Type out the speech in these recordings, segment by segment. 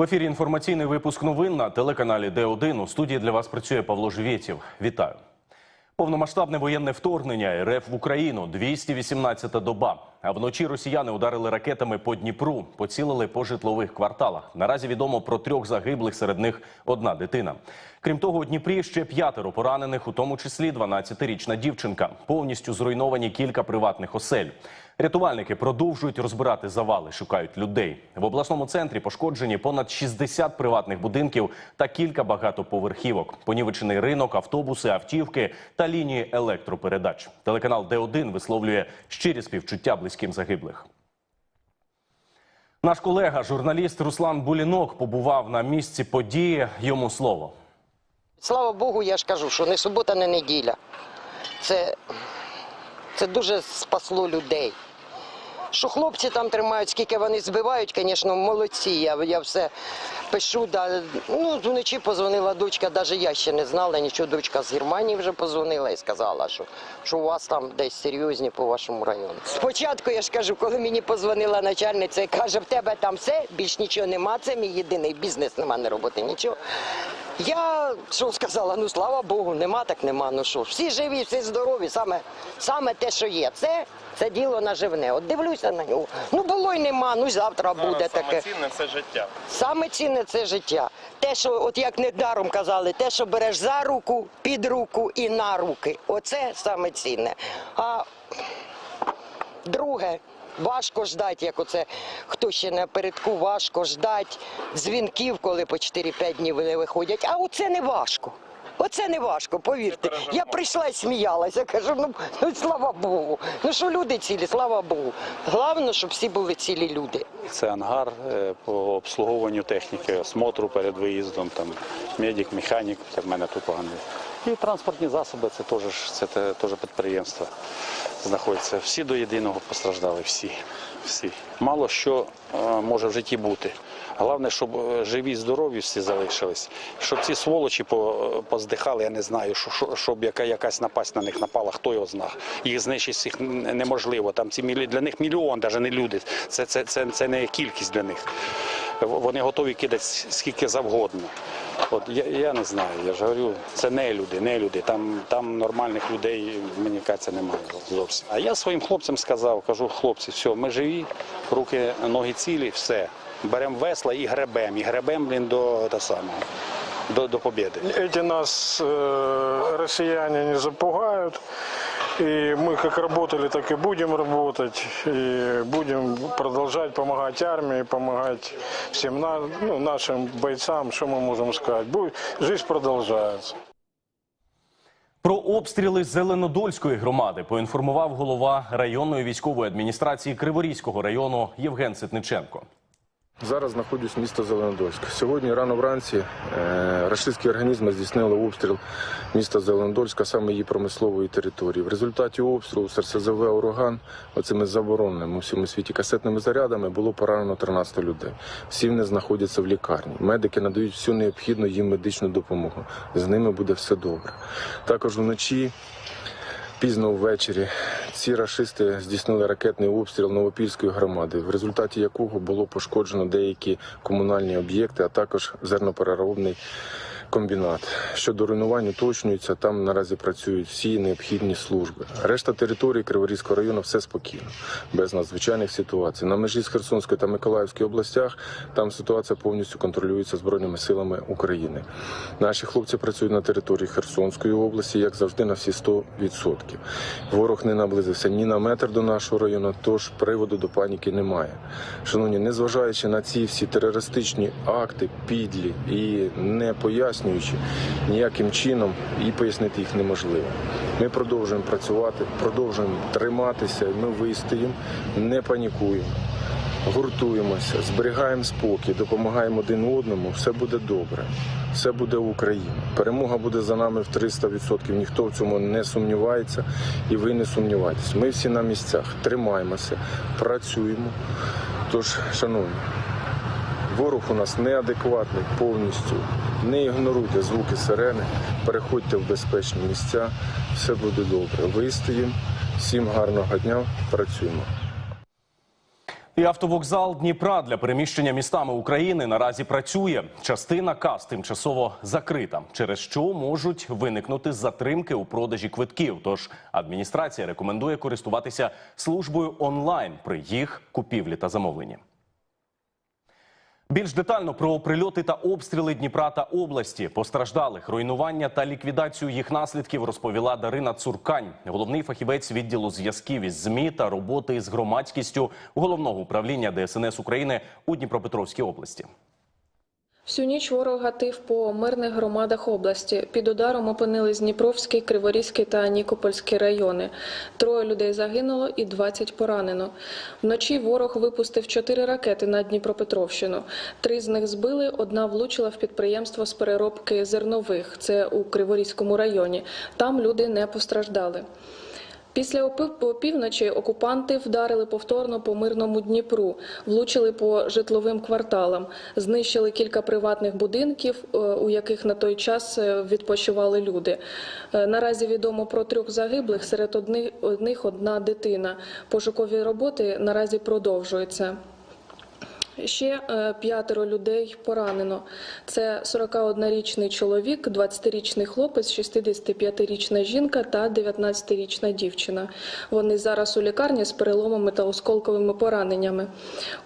В ефірі інформаційний випуск новин на телеканалі Д1. У студії для вас працює Павло Живєтєв. Вітаю. Повномасштабне воєнне вторгнення РФ в Україну 218-та доба. А вночі росіяни ударили ракетами по Дніпру, поцілили по житлових кварталах. Наразі відомо про трьох загиблих, серед них одна дитина. Крім того, у Дніпрі ще п'ятеро поранених, у тому числі 12-річна дівчинка. Повністю зруйновані кілька приватних осель. Рятувальники продовжують розбирати завали, шукають людей. В обласному центрі пошкоджені понад 60 приватних будинків та кілька багатоповерхівок. Понівечений ринок, автобуси, автівки та лінії електропередач. Телеканал Д1 висловлює щирі співчуття близьким загиблих. Наш колега, журналіст Руслан Булінок, побував на місці події. Йому слово. Слава Богу, я ж кажу, що не субота, не неділя. Це, це дуже спасло людей. Що хлопці там тримають, скільки вони збивають, звісно, молодці. Я, я все пишу. Да. Ну, вночі позвонила дочка, навіть я ще не знала, нічого дочка з Германії вже позвонила і сказала, що, що у вас там десь серйозні по вашому району. Спочатку я ж кажу, коли мені позвонила начальниця і каже, в тебе там все, більш нічого нема, це мій єдиний бізнес, нема не роботи, нічого. Я що сказала, ну слава Богу, нема так нема. Ну що, всі живі, всі здорові, саме, саме те, що є. Це, це діло наживне. От дивлюся на нього. Ну було й нема, ну завтра буде таке. Саме цінне це життя. Саме цінне це життя. Те, що, от як недаром казали, те, що береш за руку, під руку і на руки. Оце саме цінне. А друге, важко ждати, як оце хто ще напередку, важко ждати дзвінків, коли по 4-5 днів вони виходять. А оце не важко. Оце не важко, повірте. Я прийшла і сміялася. Кажу, ну, ну слава Богу. Ну що люди цілі, слава Богу. Головне, щоб всі були цілі люди. Це ангар е, по обслуговуванню техніки, осмотру перед виїздом, там медик, механік, в мене тут погано. І транспортні засоби, це теж це те- теж підприємство знаходиться. Всі до єдиного постраждали, всі. всі. Мало що е, може в житті бути. Головне, щоб е, живі, здорові всі залишились, щоб ці сволочі по- поздихали, я не знаю, що- що- щоб яка, якась напасть на них напала, хто його знає. Їх знищити всіх неможливо. Там ці для них мільйон, навіть не люди. Це, це, це, це не кількість для них. Вони готові кидати скільки завгодно. От я, я не знаю, я ж говорю, це не люди, не люди. Там, там нормальних людей, мені кажеться, немає зовсім. А я своїм хлопцям сказав, кажу, хлопці, все, ми живі, руки, ноги цілі, все. Беремо весла і гребем, і гребем, блін, до, до самого, до, до побєди. Эти нас э, россияне не запугают. И мы как работали, так и будем работать. И будем продолжать помогать армии, помогать всем на, ну, нашим бойцам, что мы можем сказать. Будет, жизнь продолжается. Про обстріли Зеленодольської громади поінформував голова районної військової адміністрації Криворізького району Євген Ситниченко. Зараз знаходжусь місто Зеленодольськ. Сьогодні рано вранці е, рашистські організми здійснили обстріл міста Зеленодольська, саме її промислової території. В результаті обстрілу з РСЗВ «Ураган» оцими забороненими у всьому світі касетними зарядами було поранено 13 людей. Всі вони знаходяться в лікарні. Медики надають всю необхідну їм медичну допомогу. З ними буде все добре. Також вночі Пізно ввечері ці рашисти здійснили ракетний обстріл Новопільської громади, в результаті якого було пошкоджено деякі комунальні об'єкти, а також зернопереробний комбінат. Щодо руйнувань уточнюється, там наразі працюють всі необхідні служби. Решта території Криворізького району все спокійно, без надзвичайних ситуацій. На межі з Херсонської та Миколаївської областях там ситуація повністю контролюється збройними силами України. Наші хлопці працюють на території Херсонської області, як завжди, на всі 100%. Ворог не наблизився ні на метр до нашого району, тож приводу до паніки немає. Шановні, незважаючи на ці всі терористичні акти, підлі і не пояснюючи ніяким чином, і пояснити їх неможливо. Ми продовжуємо працювати, продовжуємо триматися, ми вистоїмо, не панікуємо. Гуртуємося, зберігаємо спокій, допомагаємо один одному. Все буде добре, все буде Україна. Перемога буде за нами в 300%. Ніхто в цьому не сумнівається, і ви не сумнівайтесь. Ми всі на місцях тримаємося, працюємо. Тож, шановні, ворог у нас неадекватний повністю. Не ігноруйте звуки сирени, переходьте в безпечні місця. Все буде добре. Вистоїмо. Всім гарного дня. Працюємо. І автовокзал Дніпра для переміщення містами України наразі працює. Частина кас тимчасово закрита, через що можуть виникнути затримки у продажі квитків. Тож адміністрація рекомендує користуватися службою онлайн при їх купівлі та замовленні. Більш детально про прильоти та обстріли Дніпра та області, постраждалих, руйнування та ліквідацію їх наслідків розповіла Дарина Цуркань, головний фахівець відділу зв'язків із змі та роботи з громадськістю головного управління ДСНС України у Дніпропетровській області. Всю ніч ворог гатив по мирних громадах області. Під ударом опинились Дніпровський, Криворізький та Нікопольський райони. Троє людей загинуло і 20 поранено. Вночі ворог випустив чотири ракети на Дніпропетровщину. Три з них збили, одна влучила в підприємство з переробки зернових. Це у Криворізькому районі. Там люди не постраждали. Після опівночі окупанти вдарили повторно по мирному Дніпру, влучили по житловим кварталам, знищили кілька приватних будинків, е, у яких на той час е, відпочивали люди. Е, Наразі відомо про трьох загиблих, серед одних одна дитина. Пошукові роботи наразі продовжуються. Ще е, п'ятеро людей поранено. Це 41-річний чоловік, 20-річний хлопець, 65-річна жінка та 19-річна дівчина. Вони зараз у лікарні з переломами та осколковими пораненнями.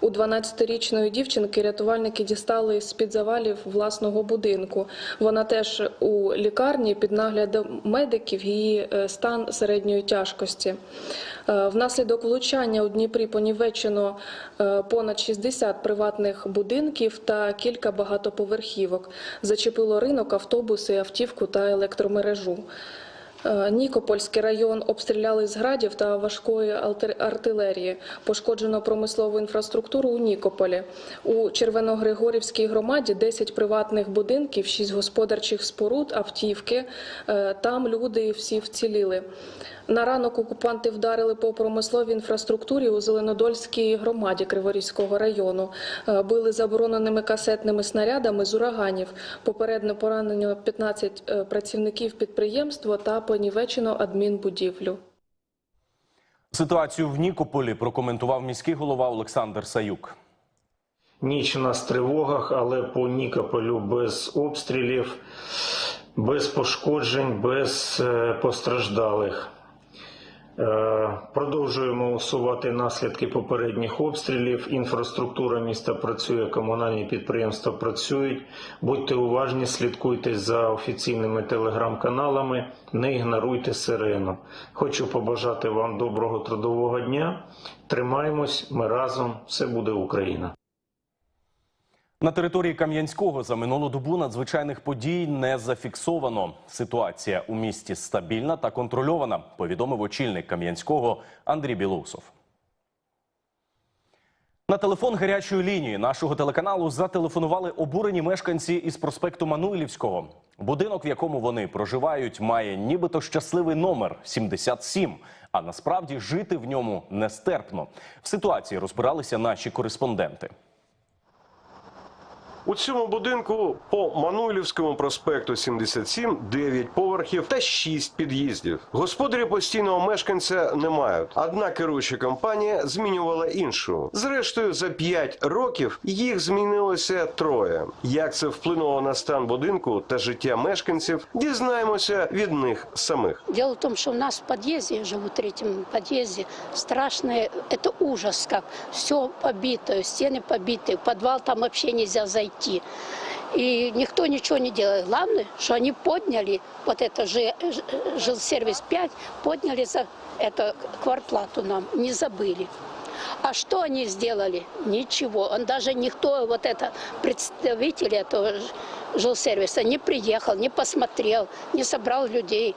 У 12-річної дівчинки рятувальники дістали з-під завалів власного будинку. Вона теж у лікарні під наглядом медиків. Її е, стан середньої тяжкості. Е, Внаслідок влучання у Дніпрі понівечено понад 60 приватних будинків та кілька багатоповерхівок. Зачепило ринок, автобуси, автівку та електромережу. Е, Нікопольський район обстріляли з градів та важкої артилерії. Пошкоджено промислову інфраструктуру у Нікополі. У Червоногригорівській громаді 10 приватних будинків, 6 господарчих споруд, автівки. Е, Там люди всі вціліли. На ранок окупанти вдарили по промисловій інфраструктурі у Зеленодольській громаді Криворізького району. Е, Били забороненими касетними снарядами з ураганів. Попередньо поранено 15 е, працівників підприємства та понівечено адмінбудівлю. Ситуацію в Нікополі прокоментував міський голова Олександр Саюк. Ніч у нас в тривогах, але по Нікополю без обстрілів, без пошкоджень, без е, постраждалих. Е, Продовжуємо усувати наслідки попередніх обстрілів. Інфраструктура міста працює, комунальні підприємства працюють. Будьте уважні, слідкуйте за офіційними телеграм-каналами, не ігноруйте сирену. Хочу побажати вам доброго трудового дня. Тримаємось, ми разом, все буде Україна. На території Кам'янського за минулу добу надзвичайних подій не зафіксовано. Ситуація у місті стабільна та контрольована, повідомив очільник Кам'янського Андрій Білоусов. На телефон гарячої лінії нашого телеканалу зателефонували обурені мешканці із проспекту Мануйлівського. Будинок, в якому вони проживають, має нібито щасливий номер 77, а насправді жити в ньому нестерпно. В ситуації розбиралися наші кореспонденти. У цьому будинку по Мануйлівському проспекту 77 9 поверхів та 6 під'їздів. Господарі постійного мешканця не мають. Одна керуюча компанія змінювала іншу. Зрештою, за 5 років їх змінилося троє. Як це вплинуло на стан будинку та життя мешканців, дізнаємося від них самих. Дело в том, что у нас в подъезде, я живу в третьем подъезде, страшное, это ужас как. Все побито, стены побиты, в подвал там вообще нельзя зайти. И никто ничего не делает. Главное, что они подняли, вот это же жилсервис 5, подняли за это кварплату нам, не забыли. А что они сделали? Ничего. Он даже никто, вот это представитель этого жилсервиса не приехал, не посмотрел, не собрал людей.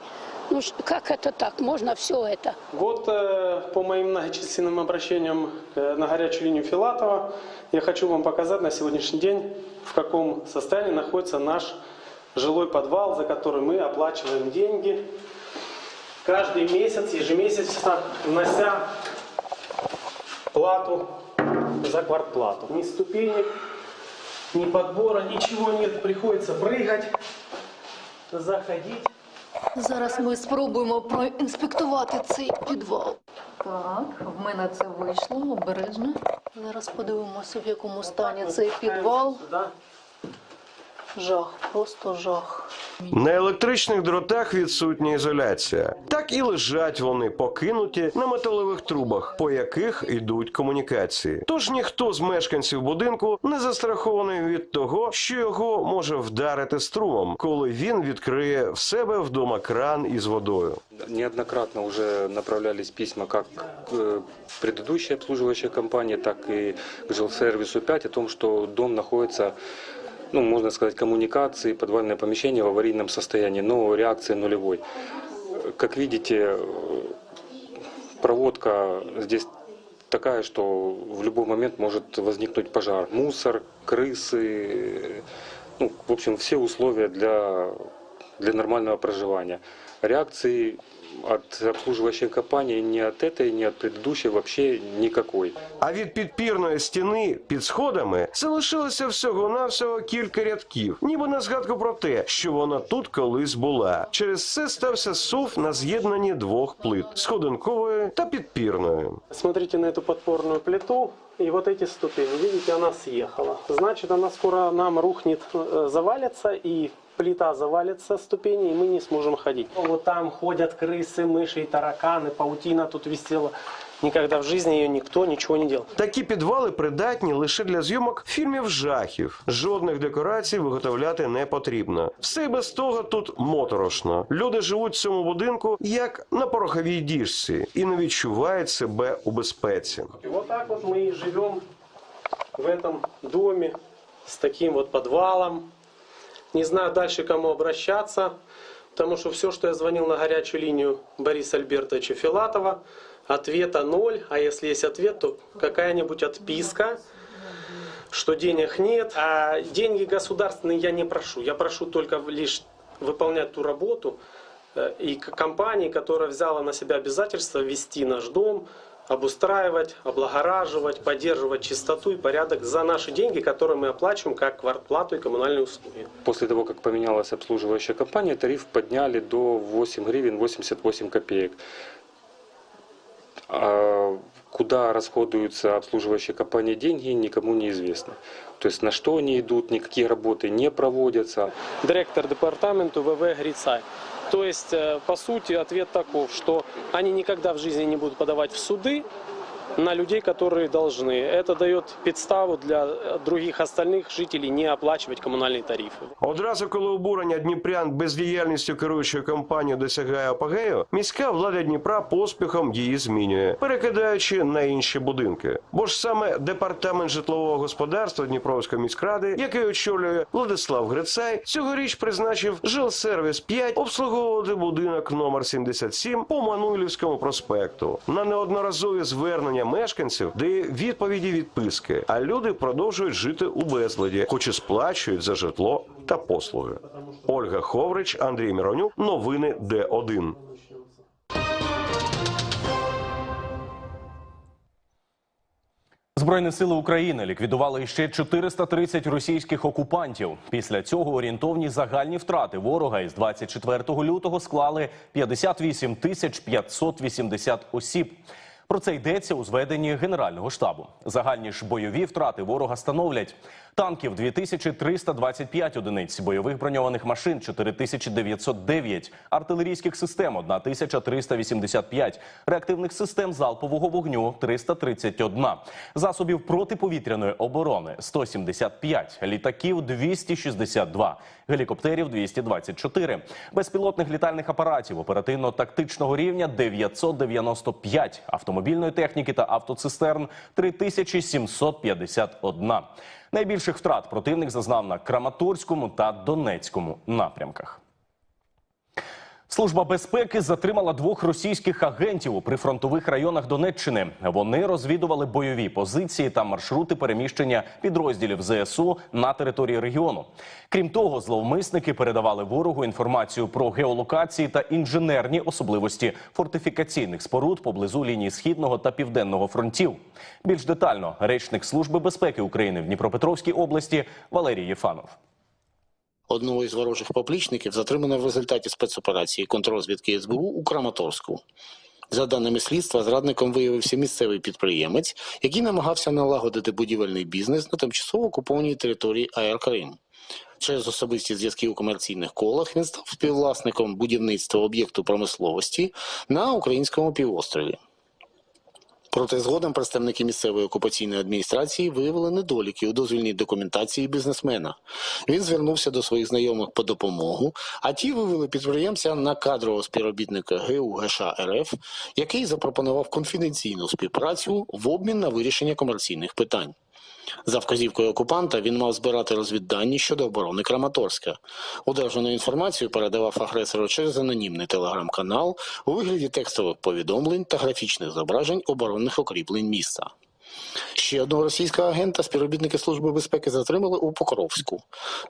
Ну как это так? Можно все это? Вот э, по моим многочисленным обращениям э, на горячую линию Филатова я хочу вам показать на сегодняшний день, в каком состоянии находится наш жилой подвал, за который мы оплачиваем деньги каждый месяц, ежемесячно внося плату за квартплату. Ни ступенек, ни подбора, ничего нет. Приходится прыгать, заходить. Зараз ми спробуємо проінспектувати цей підвал. Так, в мене це вийшло обережно. Зараз подивимося, в якому стані цей підвал. Жах, просто жах. На електричних дротах відсутня ізоляція. Так і лежать вони покинуті на металевих трубах, по яких йдуть комунікації. Тож ніхто з мешканців будинку не застрахований від того, що його може вдарити струмом, коли він відкриє в себе вдома кран із водою. Неоднократно уже направлялись письма как к э, предыдущей обслуживающей компании, так и к жилсервису 5 о том, что дом находится, ну, можно сказать, коммуникации, подвальное помещение в аварийном состоянии, но реакция нулевой. Как видите, проводка здесь такая, что в любой момент может возникнуть пожар. Мусор, крысы, ну, в общем, все условия для, для нормального проживания. Реакции от обслуживающей компании ни от этой, ни от предыдущей вообще никакой. А від підпірної стіни під сходами залишилося всього-навсього кілька рядків, ніби на згадку про те, що вона тут колись була. Через це стався сув на з'єднанні двох плит сходинкової та підпірної. Смотрите на эту подпорную плиту и вот эти ступени. Видите, она съехала. Значит, она скоро нам рухнет, э, завалится и плита завалится с ступеней, и мы не сможем ходить. Вот там ходят крысы, мыши и тараканы, паутина тут висела. Никогда в жизни ее никто ничего не делал. Такі підвали придатні лише для зйомок фільмів жахів. Жодних декорацій виготовляти не потрібно. Все й без того тут моторошно. Люди живуть в цьому будинку як на пороховій діжці і не відчувають себе у безпеці. И вот так вот мы и живем в этом доме с таким вот подвалом. Не знаю дальше, кому обращаться, потому что все, что я звонил на горячую линию Бориса Альбертовича Филатова, ответа ноль, а если есть ответ, то какая-нибудь отписка, что денег нет. А деньги государственные я не прошу, я прошу только лишь выполнять ту работу э, и компании, которая взяла на себя обязательство вести наш дом, обустраивать, облагораживать, поддерживать чистоту и порядок за наши деньги, которые мы оплачиваем как квартплату и коммунальные услуги. После того, как поменялась обслуживающая компания, тариф подняли до 8 гривен 88 копеек. А куда расходуются обслуживающие компании деньги, никому не известно. То есть на что они идут, никакие работы не проводятся. Директор департаменту ВВ Грицай. То есть, э, по сути, ответ таков, что они никогда в жизни не будут подавать в суды на людей, которые должны. Это дает подставу для э, других остальных жителей не оплачивать коммунальные тарифы. Одразу, коли обурення дніпрян бездіяльністю керуючої компанії досягає апогею, міська влада Дніпра поспіхом її змінює, перекидаючи на інші будинки. Бо ж саме департамент житлового господарства Дніпровської міськради, який очолює Владислав Грицай, цьогоріч призначив жилсервіс 5 обслуговувати будинок номер 77 по Мануйлівському проспекту. На неодноразові звернення мешканців дає відповіді відписки, а люди продовжують жити у безладі, хоч і сплачують за житло та послуги. Ольга Ховрич, Андрій Міронюк. Новини Д1. Збройні сили України ліквідували ще 430 російських окупантів. Після цього орієнтовні загальні втрати ворога із 24 лютого склали 58 тисяч 580 осіб. Про це йдеться у зведенні Генерального штабу. Загальні ж бойові втрати ворога становлять танків. 2325 одиниць, бойових броньованих машин 4909, артилерійських систем 1385, реактивних систем залпового вогню 331, засобів протиповітряної оборони 175, літаків 262, гелікоптерів 224, безпілотних літальних апаратів оперативно-тактичного рівня 995, автомобільної техніки та автоцистерн 3751. Найбільших втрат противник зазнав на Краматорському та Донецькому напрямках. Служба безпеки затримала двох російських агентів у прифронтових районах Донеччини. Вони розвідували бойові позиції та маршрути переміщення підрозділів ЗСУ на території регіону. Крім того, зловмисники передавали ворогу інформацію про геолокації та інженерні особливості фортифікаційних споруд поблизу лінії східного та південного фронтів. Більш детально речник Служби безпеки України в Дніпропетровській області Валерій Єфанов. Одного із ворожих поплічників затримано в результаті спецоперації контррозвідки СБУ у Краматорську. За даними слідства, зрадником виявився місцевий підприємець, який намагався налагодити будівельний бізнес на тимчасово окупованій території АЕР Крим. Через особисті зв'язки у комерційних колах він став співвласником будівництва об'єкту промисловості на українському півострові. Проте згодом представники місцевої окупаційної адміністрації виявили недоліки у дозвільній документації бізнесмена. Він звернувся до своїх знайомих по допомогу, а ті вивели підприємця на кадрового співробітника ГУ ГШ РФ, який запропонував конфіденційну співпрацю в обмін на вирішення комерційних питань. За вказівкою окупанта він мав збирати розвіддані щодо оборони Краматорська. Одержану інформацію передавав агресору через анонімний телеграм-канал у вигляді текстових повідомлень та графічних зображень оборонних укріплень міста. Ще одного російського агента співробітники Служби безпеки затримали у Покровську.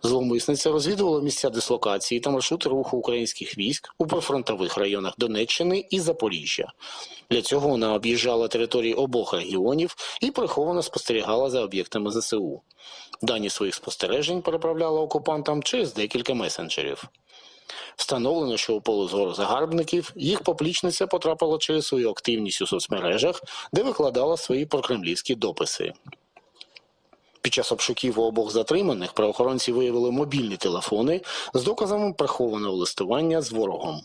Зловмисниця розвідувала місця дислокації та маршрути руху українських військ у прифронтових районах Донеччини і Запоріжжя. Для цього вона об'їжджала території обох регіонів і приховано спостерігала за об'єктами ЗСУ. Дані своїх спостережень переправляла окупантам через декілька месенджерів. Встановлено, що у поле зору загарбників їх поплічниця потрапила через свою активність у соцмережах, де викладала свої прокремлівські дописи. Під час обшуків у обох затриманих правоохоронці виявили мобільні телефони з доказами прихованого листування з ворогом.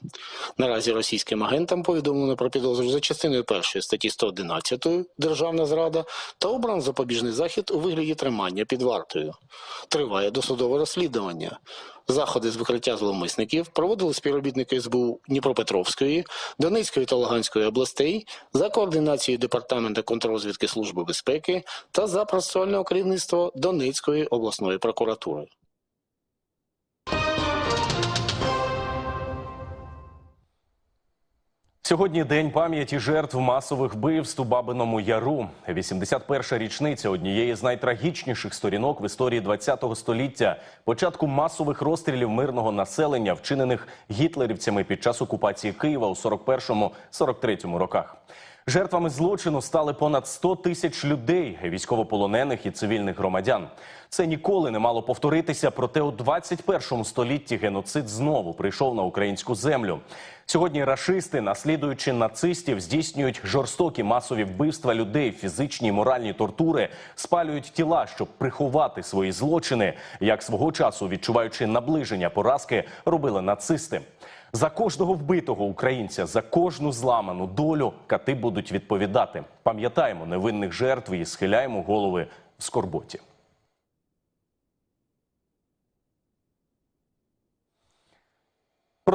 Наразі російським агентам повідомлено про підозру за частиною першої статті 111 Державна зрада та обран запобіжний захід у вигляді тримання під вартою. Триває досудове розслідування. Заходи з викриття зловмисників проводили співробітники СБУ Дніпропетровської, Донецької та Луганської областей за координацією Департаменту контррозвідки Служби безпеки та за процесуального керівництва Донецької обласної прокуратури. Сьогодні день пам'яті жертв масових вбивств у Бабиному Яру. 81-ша річниця однієї з найтрагічніших сторінок в історії ХХ століття. Початку масових розстрілів мирного населення, вчинених гітлерівцями під час окупації Києва у 41-43 роках. Жертвами злочину стали понад 100 тисяч людей, військовополонених і цивільних громадян. Це ніколи не мало повторитися, проте у 21 столітті геноцид знову прийшов на українську землю. Сьогодні рашисти, наслідуючи нацистів, здійснюють жорстокі масові вбивства людей, фізичні і моральні тортури, спалюють тіла, щоб приховати свої злочини, як свого часу, відчуваючи наближення поразки, робили нацисти. За кожного вбитого українця, за кожну зламану долю кати будуть відповідати. Пам'ятаємо невинних жертв і схиляємо голови в скорботі.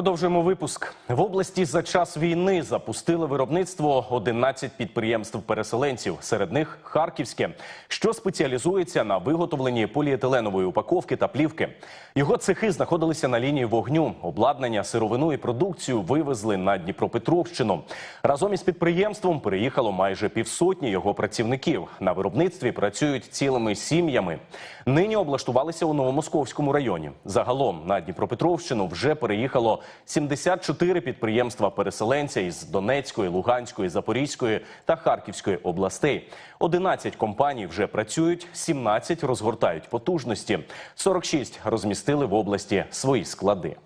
Продовжуємо випуск. В області за час війни запустили виробництво 11 підприємств переселенців. Серед них Харківське, що спеціалізується на виготовленні поліетиленової упаковки та плівки. Його цехи знаходилися на лінії вогню. Обладнання, сировину і продукцію вивезли на Дніпропетровщину. Разом із підприємством переїхало майже півсотні його працівників. На виробництві працюють цілими сім'ями. Нині облаштувалися у Новомосковському районі. Загалом на Дніпропетровщину вже переїхало 74 підприємства переселенця із Донецької, Луганської, Запорізької та Харківської областей. 11 компаній вже працюють, 17 розгортають потужності, 46 розмістили в області свої склади.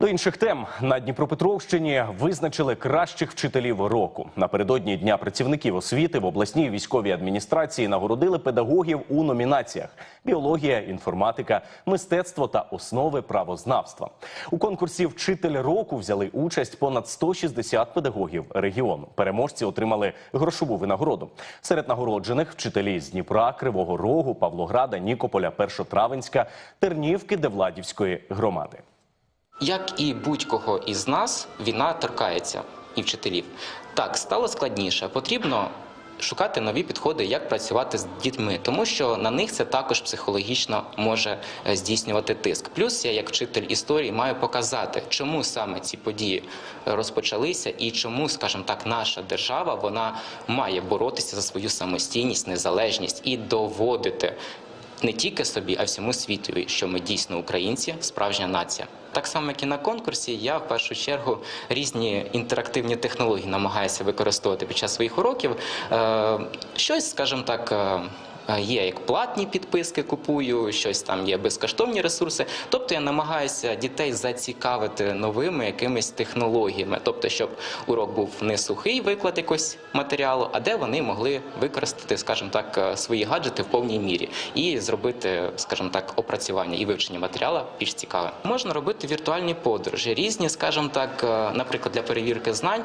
До інших тем на Дніпропетровщині визначили кращих вчителів року. Напередодні дня працівників освіти в обласній військовій адміністрації нагородили педагогів у номінаціях: біологія, інформатика, мистецтво та основи правознавства. У конкурсі Вчитель року взяли участь понад 160 педагогів регіону. Переможці отримали грошову винагороду. Серед нагороджених вчителі з Дніпра, Кривого Рогу, Павлограда, Нікополя, Першотравенська, Тернівки, Девладівської громади. Як і будь-кого із нас, війна торкається і вчителів. Так, стало складніше. Потрібно шукати нові підходи, як працювати з дітьми, тому що на них це також психологічно може е, здійснювати тиск. Плюс я, як вчитель історії, маю показати, чому саме ці події розпочалися, і чому, скажімо так, наша держава вона має боротися за свою самостійність, незалежність і доводити не тільки собі, а всьому світові, що ми дійсно українці, справжня нація. Так само, як і на конкурсі, я в першу чергу різні інтерактивні технології намагаюся використовувати під час своїх уроків. Е, щось, скажімо так. Е, Є як платні підписки, купую, щось там є безкоштовні ресурси. Тобто я намагаюся дітей зацікавити новими якимись технологіями, тобто, щоб урок був не сухий виклад якогось матеріалу, а де вони могли використати, скажімо так, е, свої гаджети в повній мірі і зробити, скажімо так, опрацювання і вивчення матеріалу більш цікаве. Можна робити віртуальні подорожі, різні, скажімо так, е, наприклад, для перевірки знань,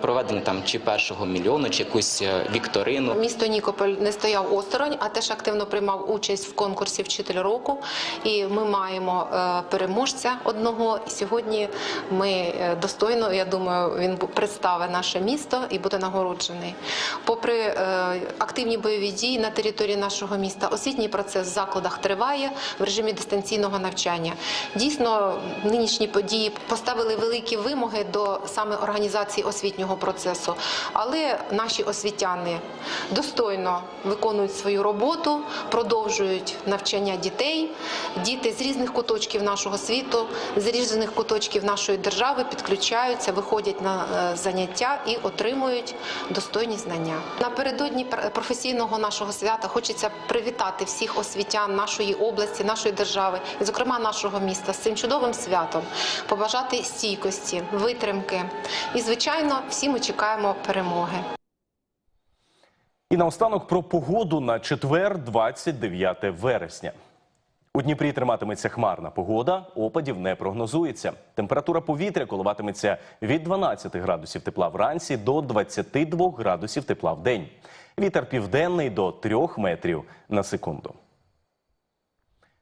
проведення там чи першого мільйону, чи якусь вікторину. Місто Нікополь не стояв осторонь, а теж активно приймав участь в конкурсі Вчитель року. І ми маємо е, переможця одного. Сьогодні ми е, достойно, я думаю, він представить наше місто і буде нагороджений. Попри е, активні бойові дії на території нашого міста, освітній процес в закладах триває в режимі дистанційного навчання. Дійсно, нинішні події поставили великі вимоги до саме організації освітнього процесу, але наші освітяни достойно виконують свою роботу, продовжують навчання дітей. Діти з різних куточків нашого світу, з різних куточків нашої держави підключаються, виходять на е, заняття і отримують достойні знання. Напередодні пр- професійного нашого свята хочеться привітати всіх освітян нашої області, нашої держави, зокрема нашого міста з цим чудовим святом, побажати стійкості, витримки. І, звичайно, всі ми чекаємо перемоги. І наостанок про погоду на четвер, 29 вересня. У Дніпрі триматиметься хмарна погода, опадів не прогнозується. Температура повітря коливатиметься від 12 градусів тепла вранці до 22 градусів тепла в день. Вітер південний до 3 метрів на секунду.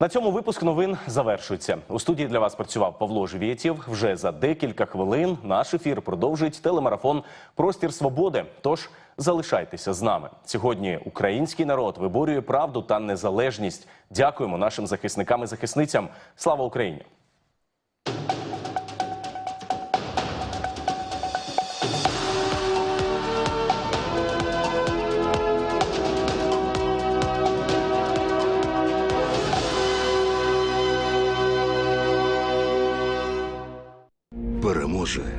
На цьому випуск новин завершується. У студії для вас працював Павло Живєтєв. Вже за декілька хвилин наш ефір продовжить телемарафон Простір свободи. Тож залишайтеся з нами. Сьогодні український народ виборює правду та незалежність. Дякуємо нашим захисникам і захисницям. Слава Україні! Переможе